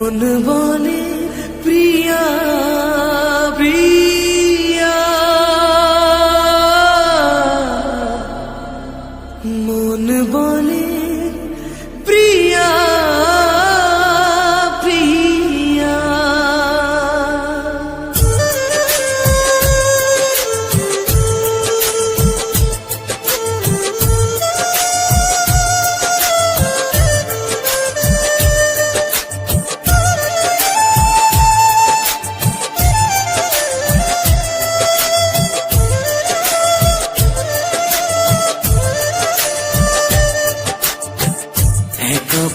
বলে প্রিয়া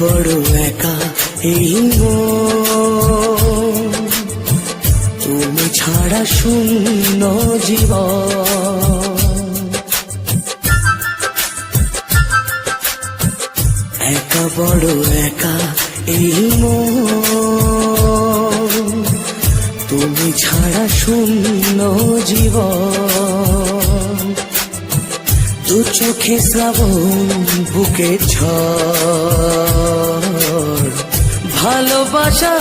বড় একা এই তুমি ছাড়া শূন্য জীবন। একা বড় একা এই তুমি ছাড়া শূন্য জীবন। দু চোখে শ্রাবণ বুকে ঝড়। ভালোবাসা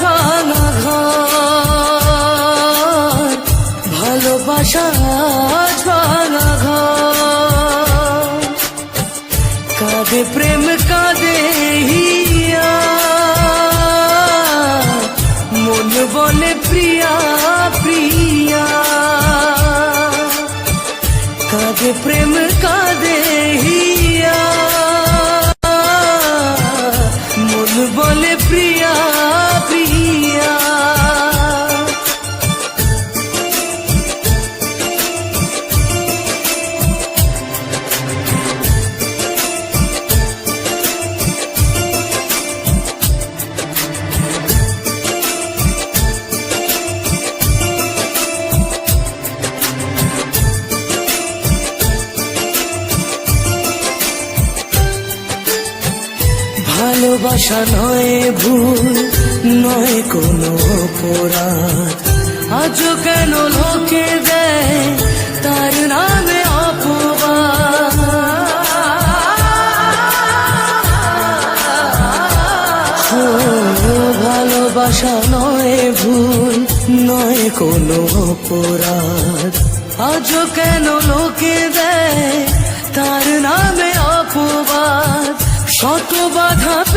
ভাঙা ঘর। ভালোবাসা ভাঙা ঘর। প্রেম, কাঁদে হিয়া। মন বলে প্রিয়া প্রিয়া। কাঁদে প্রেম, কাঁদে ভালোবাসা নয় ভুল, নয় কোনো অপরাধ। আজও কেন লোকে দেয় তার নামে ভালোবাসা নয় ভুল, নয় কোনো অপরাধ। আজও কেন লোকে দেয় তার নামে অপবাদ? শত বাধা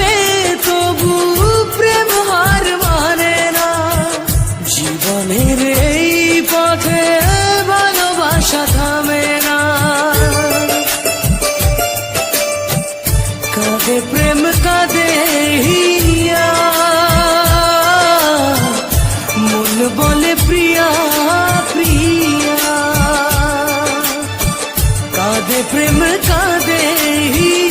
কাঁদে প্রেম কাঁদে হিয়া মন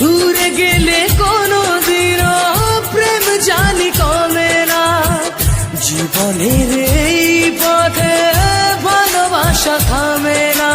দূরে গেলে কোনো দিন প্রেম জানি কমে না। জীবনের এই পথে ভালোবাসা থামে না।